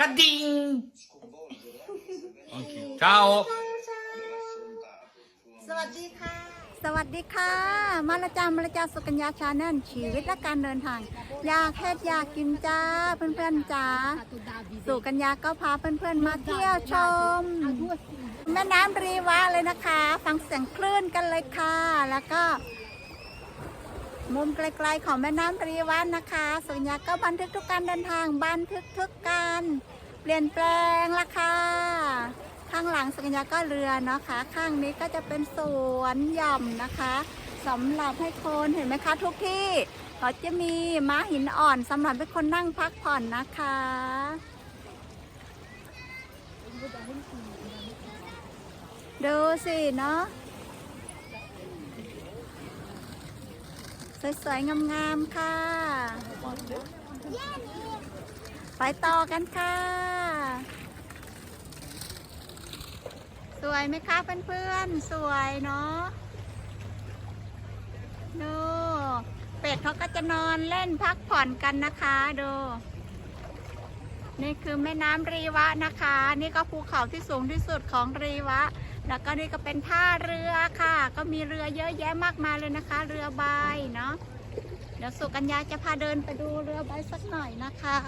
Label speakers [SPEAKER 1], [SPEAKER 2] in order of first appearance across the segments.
[SPEAKER 1] กระดิ่งโอเค ciao
[SPEAKER 2] สวัสดีค่ะ
[SPEAKER 3] สวัสดีค่ะ มาละจามาละจาสุกัญญาชาแนลชีวิตและการเดินทาง อยากเฮ็ดอยากกินจ้าเพื่อนๆจ้าสุกัญญาก็พาเพื่อนๆมาเที่ยวชม แม่น้ำรีวะเลยนะคะ ฟังเสียงคลื่นกันเลยค่ะ แล้วก็ มุมไกลๆของแม่น้ำรีวะนนะคะสุกัญญาก็บันทึกทุกการเดินทางบันทึกทุกการเปลี่ยนแปลงละค่ะข้างหลังสัญญาก็เรือเนาะคะ ข้างนี้ก็จะเป็นสวนหย่อมนะคะสำหรับให้คนเห็นไหมคะทุกที่เขาจะมีม้าหินอ่อนสำหรับให้คนนั่งพักผ่อนนะคะดูสิเนาะ สวยๆ งามๆ ค่ะ ไปต่อกันค่ะ สวยไหมคะเพื่อนๆ สวยเนาะดูเป็ดเขาก็จะนอนเล่นพักผ่อนกันนะคะดูนี่คือแม่น้ำรีวะนะคะ นี่ก็ภูเขาที่สูงที่สุดของรีวะ แล้วก็นี่ก็เป็นท่าเรือค่ะ ก็มีเรือเยอะแยะมากมายเลยนะคะ เรือใบเนาะเดี๋ยวสุกัญญาจะพาเดินไปดูเรือใบสักหน่อยนะคะ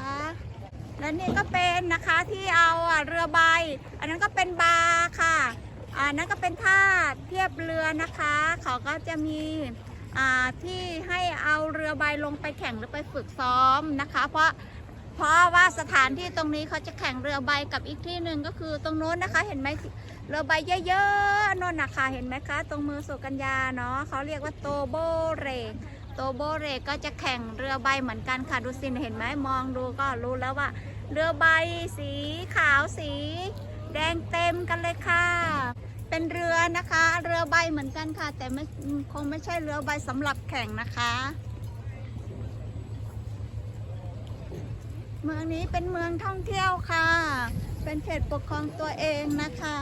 [SPEAKER 3] และนี่ก็เป็นนะคะที่เอาอะเรือใบ อันนั้นก็เป็นบาร์ค่ะอันนั้นก็เป็นท่าเทียบเรือนะคะ เขาก็จะมีที่ให้เอาเรือใบลงไปแข่งหรือไปฝึกซ้อมนะคะ เพราะ เพราะว่าสถานที่ตรงนี้เขาจะแข่งเรือใบกับอีกที่หนึ่งก็คือตรงโน้นนะคะ เห็นไหมเรือใบเยอะๆโน่นนะคะเห็นไหมคะ ตรงมือสุกัญญาเนาะเขาเรียกว่าโตโบเรโตโบเรก็จะแข่งเรือใบเหมือนกันค่ะดูสิเห็นไหมมองดูก็รู้แล้วว่า เรือใบสีขาวสี แดงเต็มกันเลยค่ะเป็นเรือนะคะ เรือใบเหมือนกันค่ะ แต่ไม่คงไม่ใช่เรือใบสำหรับแข่งนะคะ เมืองนี้เป็นเมืองท่องเที่ยวค่ะ เป็นเขตปกครองตัวเองนะคะ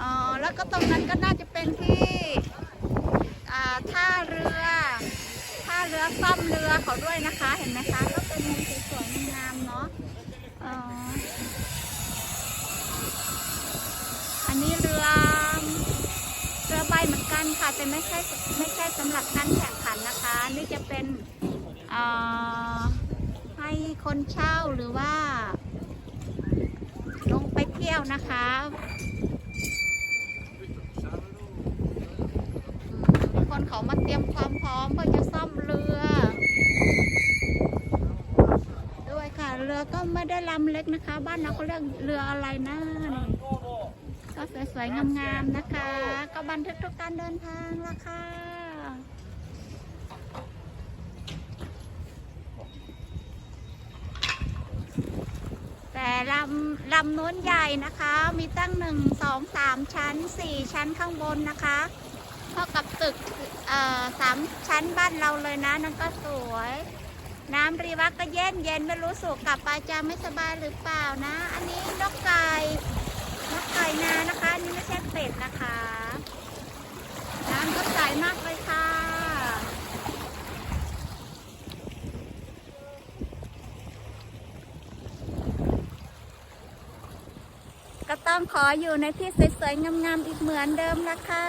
[SPEAKER 3] อ๋อ แล้วก็ตรงนั้นก็น่าจะเป็นที่ท่าเรือ ท่าเรือซ่อมเรือเขาด้วยนะคะ เห็นไหมคะ ก็เป็นมุมสวยๆงามๆเนาะอ๋ออันนี้เรือ เรือใบเหมือนกันค่ะ แต่ไม่ใช่ไม่ใช่สำหรับการแข่งขันนะคะ นี่จะเป็นให้คนเช่าหรือว่า ลงไปเที่ยวนะคะคนเขามาเตรียมความพร้อมเพื่อจะซ่อมเรือ ด้วยค่ะ เรือก็ไม่ได้ลำเล็กนะคะ บ้านเราเขาเรียกเรืออะไรนะ ก็สวยๆ งามๆ นะคะ ก็บันทึกทุกการเดินทางละค่ะแต่ลำลำน้นใหญ่นะคะ มีตั้งหนึ่งสองสามชั้นสี่ชั้นข้างบนนะคะเท่ากับตึกสามชั้นบ้านเราเลยนะนั่นก็สวย น้ำรีวักก็เย็นเย็นไม่รู้สุกกลับไปจะไม่สบายหรือเปล่านะ อันนี้นกไก่ ไก่นานะคะ นี่ไม่ใช่เป็ดนะคะ น้ำก็ใสมากเลยค่ะ ก็ต้องขออยู่ในที่สวยๆ งามๆ อีกเหมือนเดิมละคะ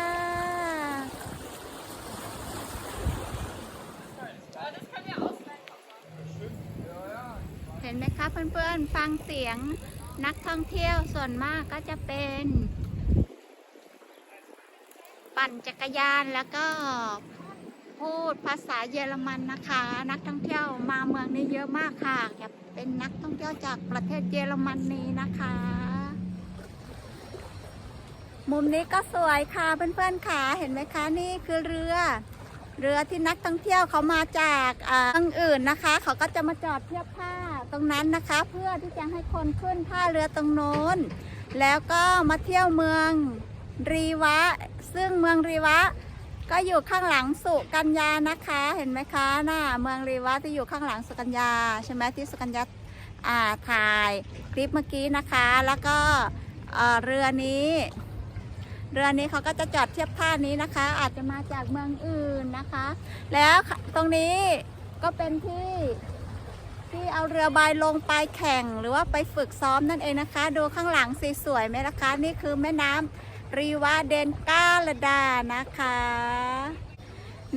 [SPEAKER 3] เห็นไหมคะเพื่อนๆ ฟังเสียง นักท่องเที่ยวส่วนมากก็จะเป็น ปั่นจักรยานแล้วก็พูดภาษาเยอรมันนะคะ นักท่องเที่ยวมาเมืองนี้เยอะมากค่ะจะเป็นนักท่องเที่ยวจากประเทศเยอรมนีนะคะ มุมนี้ก็สวยค่ะเพื่อนๆค่ะเห็นไหมคะนี่คือเรือ เรือที่นักท่องเที่ยวเขามาจากอ่าเมืองอื่นนะคะ เขาก็จะมาจอดเทียบท่าตรงนั้นนะคะ เพื่อที่จะให้คนขึ้นท่าเรือตรงโน้น แล้วก็มาเที่ยวเมืองรีวะ ซึ่งเมืองรีวะ ก็อยู่ข้างหลังสุกัญญานะคะ เห็นไหมคะน่ะเมืองรีวะที่อยู่ข้างหลังสุกัญญาใช่ไหมที่สุกัญญาถ่ายคลิปเมื่อกี้นะคะ แล้วก็เรือนี้ เรือนี้เขาก็จะจอดเทียบท่านี้นะคะ อาจจะมาจากเมืองอื่นนะคะ แล้วตรงนี้ก็เป็นที่ที่เอาเรือใบลงไปแข่งหรือว่าไปฝึกซ้อมนั่นเองนะคะ ดูข้างหลังสีสวยไหมล่ะคะ นี่คือแม่น้ำรีวาเดนกาลดานะคะ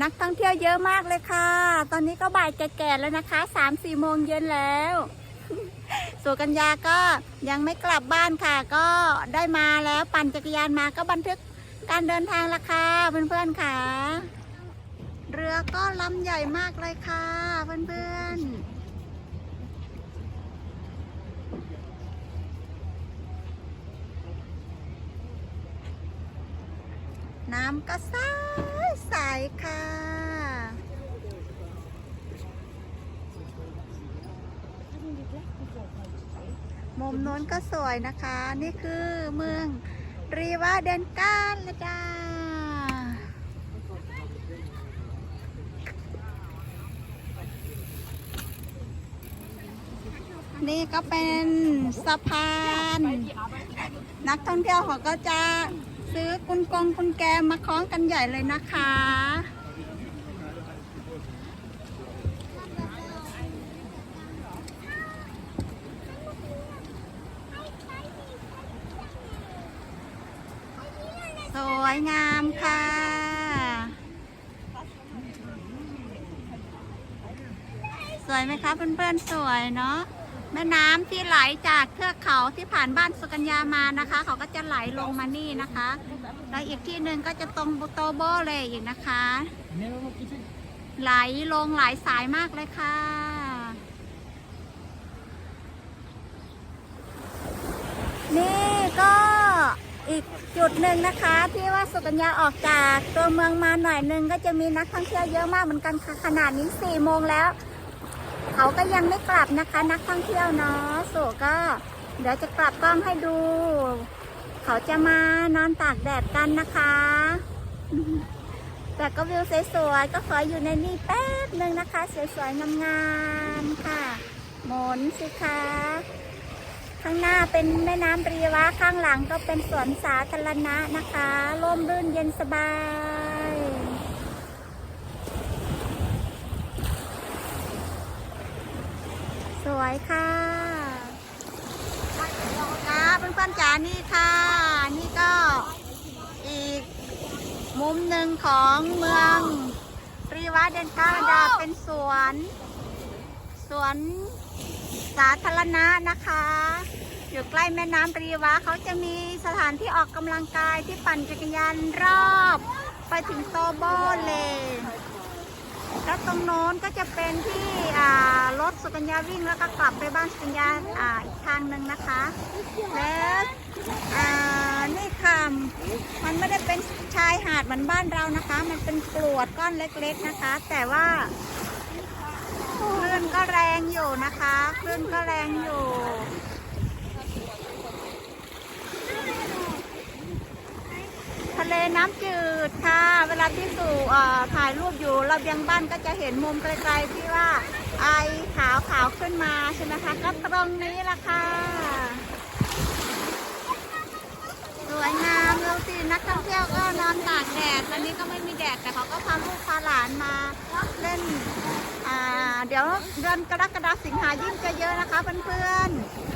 [SPEAKER 3] นักท่องเที่ยวเยอะมากเลยค่ะ ตอนนี้ก็บ่ายแก่ๆแล้วนะคะสามสี่โมงเย็นแล้ว สุกัญญาก็ยังไม่กลับบ้านค่ะ ก็ได้มาแล้วปั่นจักรยานมาก็บันทึกการเดินทางละค่ะเพื่อนๆค่ะ เรือก็ลำใหญ่มากเลยค่ะ เพื่อนๆน้ำก็ใสใสค่ะ มุมโน้นก็สวยนะคะ นี่คือเมืองรีวาเดนกาลดานี่ก็เป็นสะพาน นักท่องเที่ยวเขาก็จะซื้อกุญกงกุญแกมาคล้องกันใหญ่เลยนะคะ ส วยงามค่ะ สวยไหมคะเพื่อนๆ สวยเนาะแม่น้ำที่ไหลจากเทือกเขาที่ผ่านบ้านสุกัญญามานะคะ เขาก็จะไหลลงมานี่นะคะ แล้วอีกที่หนึ่งก็จะตรงโตโบเลยอีกนะคะ ไหลลงหลายสายมากเลยค่ะ นี่ก็ อีกจุดหนึ่งนะคะ ที่ว่าสุกัญญาออกจากตัวเมืองมาหน่อยหนึงก็จะมีนักท่องเที่ยวเยอะมากเหมือนกันค่ะขนาดนี้สี่โมงแล้ว เขาก็ยังไม่กลับนะคะนักท่องเที่ยวเนาะสุก็ เดี๋ยวจะกลับกล้องให้ดู เขาจะมานอนตากแดดกันนะคะ แต่ก็วิวสวยๆก็ขออยู่ในนี่แป๊บหนึ่งนะคะ สวยๆงามๆค่ะ หมุนสิคะ ข้างหน้าเป็นแม่น้ำรีวะข้างหลังก็เป็นสวนสาธารณะนะคะร่มรื่นเย็นสบายสวยค่ะค่ะเพื่อนๆจ๋านี่ค่ะ นี่ก็อีกมุมหนึ่งของเมืองรีวะเดนกาลาดาเป็นสวน สวนสาธารณะนะคะ อยู่ใกล้แม่น้ำรีวะเขาจะมีสถานที่ออกกำลังกายที่ปั่นจักรยานรอบ ไปถึงโตโบเลยแล้วตรงโน้นก็จะเป็นที่รถสุกัญญาวิ่งแล้วก็กลับไปบ้านสุกัญญาอ,อีกทางหนึ่งนะคะ แล้วนี่ค่ะมันไม่ได้เป็นชายหาดเหมือนบ้านเรานะคะ มันเป็นกรวดก้อนเล็กๆนะคะ แต่ว่าคลื่นก็แรงอยู่นะคะคลื่นก็แรงอยู่ ทะเล น้ำจืดค่ะ เวลาที่สู่เอ่อถ่ายรูปอยู่ระเบียงบ้านก็จะเห็นมุมไกลๆที่ว่าไอขาวขาวๆขึ้นมาใช่ไหมคะ ก็ตรงนี้ละค่ะ สวยงามเราสินักท่องเที่ยวก็นอนตากแดดตอนนี้ก็ไม่มีแดดแต่เขาก็พาลูกพาหลานมาเล่น อ่า เดี๋ยวเดือนกรกฎาสิงหายิ่งจะเยอะนะคะเพื่อนๆ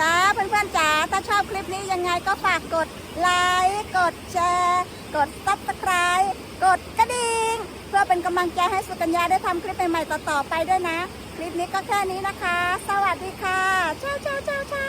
[SPEAKER 3] จ้าเพื่อนๆจ้าถ้าชอบคลิปนี้ยังไงก็ฝากกดไลค์กดแชร์ กดซับสไคร b ์กดกระดิ่งเพื่อเป็นกำลังใจให้สุกัญญาได้ทำคลิปใหม่ๆต่อๆไปด้วยนะ คลิปนี้ก็แค่นี้นะคะ สวัสดีค่ะเช้าเช้าเช้าเช้า